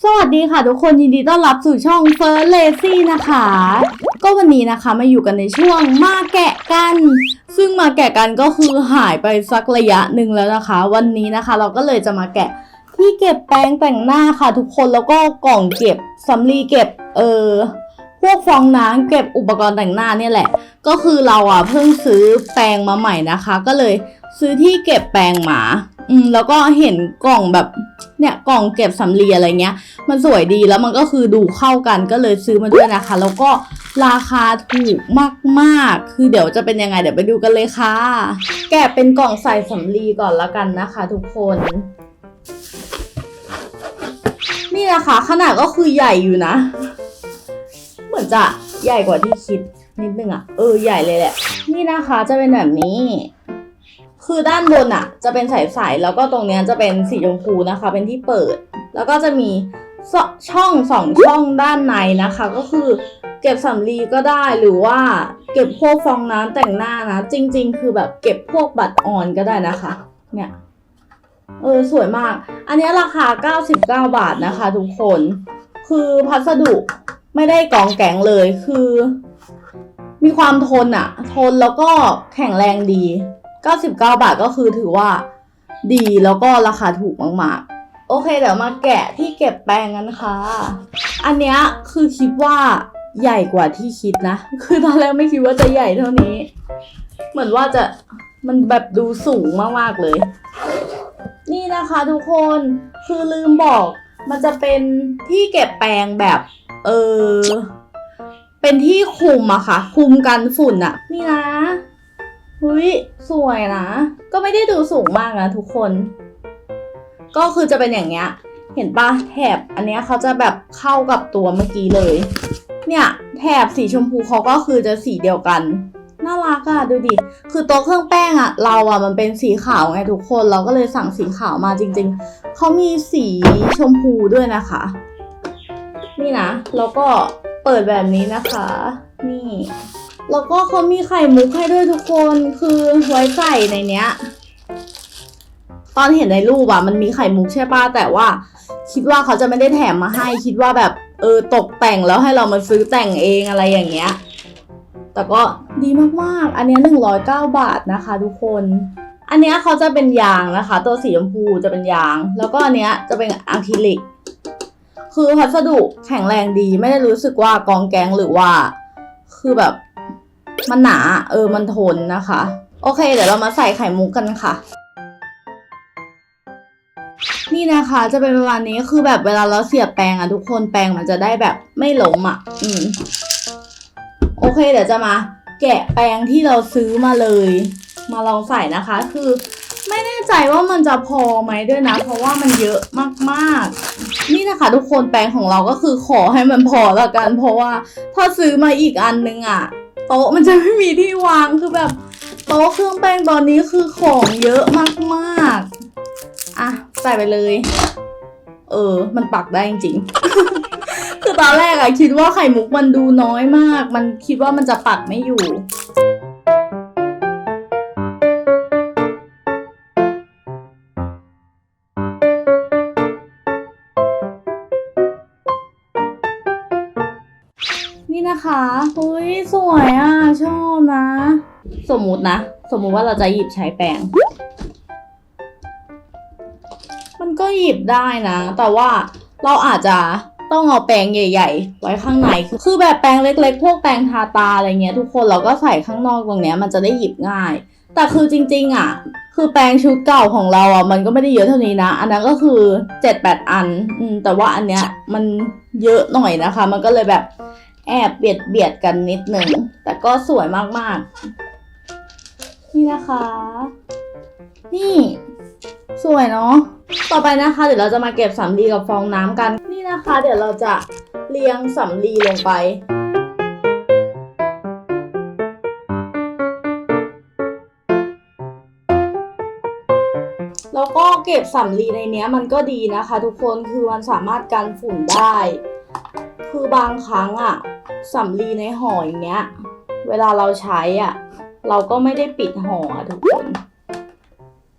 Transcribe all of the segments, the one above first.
สวัสดีค่ะทุกคนยินดีต้อนรับสู่ช่อง First Lazy นะคะ ก็วันนี้นะคะมาอยู่กันในช่วงมาแกะกัน ซึ่งมาแกะกันก็คือหายไปสักระยะหนึ่งแล้วนะคะ วันนี้นะคะเราก็เลยจะมาแกะที่เก็บแปรงแต่งหน้าค่ะ ทุกคนแล้วก็กล่องเก็บสำลีเก็บเออพวกฟองน้ำเก็บอุปกรณ์แต่งหน้าเนี่ยแหละ ก็คือเราอะเพิ่งซื้อแปรงมาใหม่นะคะ ก็เลยซื้อที่เก็บแปรงมา อืมแล้วก็เห็นกล่องแบบเนี่ยกล่องเก็บสำลีอะไรเงี้ย มันสวยดีแล้วมันก็คือดูเข้ากันก็เลยซื้อมาด้วยนะคะ แล้วก็ราคาถูกมากๆ คือเดี๋ยวจะเป็นยังไงเดี๋ยวไปดูกันเลยค่ะ แกะเป็นกล่องใส่สำลีก่อนละกันนะคะ ทุกคน นี่นะคะ ขนาดก็คือใหญ่อยู่นะ เหมือนจะใหญ่กว่าที่คิดนิดนึงอะเออใหญ่เลยแหละ นี่นะคะจะเป็นแบบนี้ คือด้านบนอะจะเป็นใสๆแล้วก็ตรงเนี้ยจะเป็นสีชมพูนะคะ เป็นที่เปิด แล้วก็จะมีช่องสองช่องด้านในนะคะ ก็คือเก็บสำลีก็ได้หรือว่าเก็บพวกฟองน้ำแต่งหน้านะ จริง ๆ คือแบบเก็บพวกบัตรออนก็ได้นะคะ เนี่ยเออสวยมาก อันนี้ราคา 99 บาทนะคะ ทุกคน คือพัสดุไม่ได้กองแกงเลยคือ มีความทนอะทนแล้วก็แข็งแรงดี 99 บาทก็คือถือว่าดีแล้วก็ราคาถูกมากๆ โอเคเดี๋ยวมาแกะที่เก็บแปรงกันค่ะ อันเนี้ยคือคิดว่าใหญ่กว่าที่คิดนะ คือตอนแรกไม่คิดว่าจะใหญ่เท่านี้ เหมือนว่าจะมันแบบดูสูงมากๆเลย นี่นะคะทุกคนคือลืมบอกมันจะเป็นที่เก็บแปรงแบบ เออเป็นที่คุมอะค่ะ คุมกันฝุ่นอะนี่นะ หุยสวยนะ ก็ไม่ได้ดูสูงมากนะทุกคน ก็คือจะเป็นอย่างเงี้ย เห็นปะแถบอันเนี้ยเขาจะแบบเข้ากับตัวเมื่อกี้เลย เนี่ยแถบสีชมพูเขาก็คือจะสีเดียวกันน่ารักอะดูดิ คือตัวเครื่องแป้งอะเราอะมันเป็นสีขาวไงทุกคนเราก็เลยสั่งสีขาวมาจริง ๆ เขามีสีชมพูด้วยนะคะ นี่นะ แล้วก็เปิดแบบนี้นะคะ นี่ แล้วก็เขามีไข่มุกให้ด้วยทุกคนคือไว้ใส่ในเนี้ย ตอนเห็นในรูปอะมันมีไข่มุกใช่ป่ะแต่ว่า คิดว่าเขาจะไม่ได้แถมมาให้คิดว่าแบบเออตกแต่งแล้วให้เรามาซื้อแต่งเองอะไรอย่างเงี้ย แต่ก็ดีมากๆ อันเนี้หนึ่งร้อยเก้าบาทนะคะ ทุกคน อันเนี้ยเขาจะเป็นยางนะคะ ตัวสีชมพูจะเป็นยาง แล้วก็อันเนี้ยจะเป็นอะคริลิก คือพัสดุแข็งแรงดีไม่ได้รู้สึกว่ากองแกงหรือว่า คือแบบ มันหนาเออมันทนนะคะ โอเค เดี๋ยวเรามาใส่ไข่มุกกันค่ะนี่นะคะจะเป็นประมาณนี้คือแบบเวลาเราเสียบแปรงอะทุกคนแปรงมันจะได้แบบไม่ล้มอะอืมโอเค เดี๋ยวจะมาแกะแปรงที่เราซื้อมาเลย มาลองใส่นะคะ คือไม่แน่ใจว่ามันจะพอไหมด้วยนะ เพราะว่ามันเยอะมากๆ นี่นะคะ ทุกคนแปรงของเราก็คือขอให้มันพอละกัน เพราะว่าถ้าซื้อมาอีกอันนึงอะ โต๊ะมันจะไม่มีที่วางคือแบบโต๊ะเครื่องแป้งตอนนี้คือของเยอะมากๆอะใส่ไปเลย เออ มันปักได้จริงๆ คือตอนแรกอะคิดว่าไข่มุกมันดูน้อยมาก มันคิดว่ามันจะปักไม่อยู่ นี่นะคะเฮ้ยสวยอะ ชอบนะ สมมุตินะ สมมุติว่าเราจะหยิบใช้แปรงมันก็หยิบได้นะ แต่ว่าเราอาจจะต้องเอาแปรงใหญ่ ๆ ไว้ข้างใน คือแบบแปรงเล็ก ๆ พวกแปรงทาตาอะไรเงี้ย ทุกคนเราก็ใส่ข้างนอกตรงเนี้ยมันจะได้หยิบง่าย แต่คือจริง ๆ อะ คือแปรงชุดเก่าของเราอะมันก็ไม่ได้เยอะเท่านี้นะ อันนั้นก็คือเจ็ดแปดอัน แต่ว่าอันเนี้ยมันเยอะหน่อยนะคะ มันก็เลยแบบ แอบเบียดเบียดกันนิดหนึ่ง แต่ก็สวยมากๆ นี่นะคะ นี่ สวยเนาะ ต่อไปนะคะ เดี๋ยวเราจะมาเก็บสำลีกับฟองน้ำกัน นี่นะคะ เดี๋ยวเราจะเรียงสำลีลงไปแล้วก็เก็บสำลีในเนี้ยมันก็ดีนะคะ ทุกคนคือมันสามารถกันฝุ่นได้ คือบางครั้งอะ สำลีในห่ออย่างเงี้ย เวลาเราใช้อะ เราก็ไม่ได้ปิดห่อทุกคน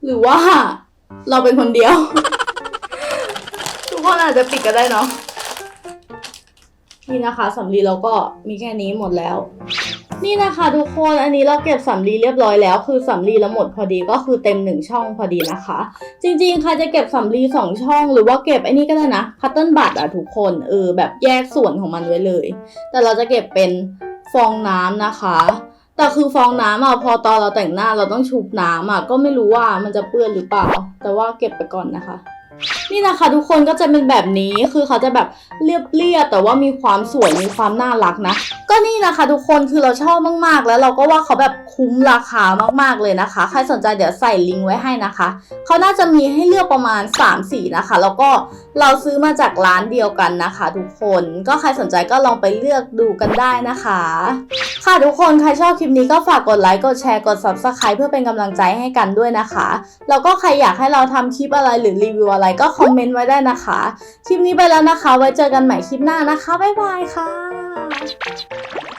หรือว่า เราเป็นคนเดียว ทุกคนอาจจะปิดก็ได้เนาะนี่นะคะสำลีเราก็มีแค่นี้หมดแล้ว นี่นะคะทุกคนอันนี้เราเก็บสำลีเรียบร้อยแล้ว คือสำลีเราหมดพอดีก็คือเต็มหนึ่งช่องพอดีนะคะ จริงๆใครจะเก็บสำลีสองช่อง หรือว่าเก็บไอ้นี่ก็ได้นะคัตเติ้ลบัตอะทุกคนเออแบบแยกส่วนของมันไว้เลย แต่เราจะเก็บเป็นฟองน้ำนะคะแต่คือฟองน้ำอะพอตอนเราแต่งหน้าเราต้องชุบน้ำอะก็ไม่รู้ว่ามันจะเปื้อนหรือเปล่า แต่ว่าเก็บไปก่อนนะคะ นี่นะคะทุกคนก็จะเป็นแบบนี้คือเขาจะแบบเรียบๆแต่ว่ามีความสวยมีความน่ารักนะ ก็นี่นะคะทุกคนคือเราชอบมากๆ แล้วเราก็ว่าเขาแบบคุ้มราคามากๆเลยนะคะ ใครสนใจเดี๋ยวใส่ลิงก์ไว้ให้นะคะเขาน่าจะมีให้เลือกประมาณ 3 สีนะคะ แล้วก็เราซื้อมาจากร้านเดียวกันนะคะ ทุกคนก็ใครสนใจก็ลองไปเลือกดูกันได้นะคะ ค่ะทุกคนใครชอบคลิปนี้ก็ฝากกดไลค์กดแชร์กด subscribe เพื่อเป็นกำลังใจให้กันด้วยนะคะแล้วก็ใครอยากให้เราทำคลิปอะไรหรือรีวิวอะไรก็คอมเมนต์ไว้ได้นะคะ คลิปนี้ไปแล้วนะคะ ไว้เจอกันใหม่คลิปหน้านะคะ บ๊ายบายค่ะ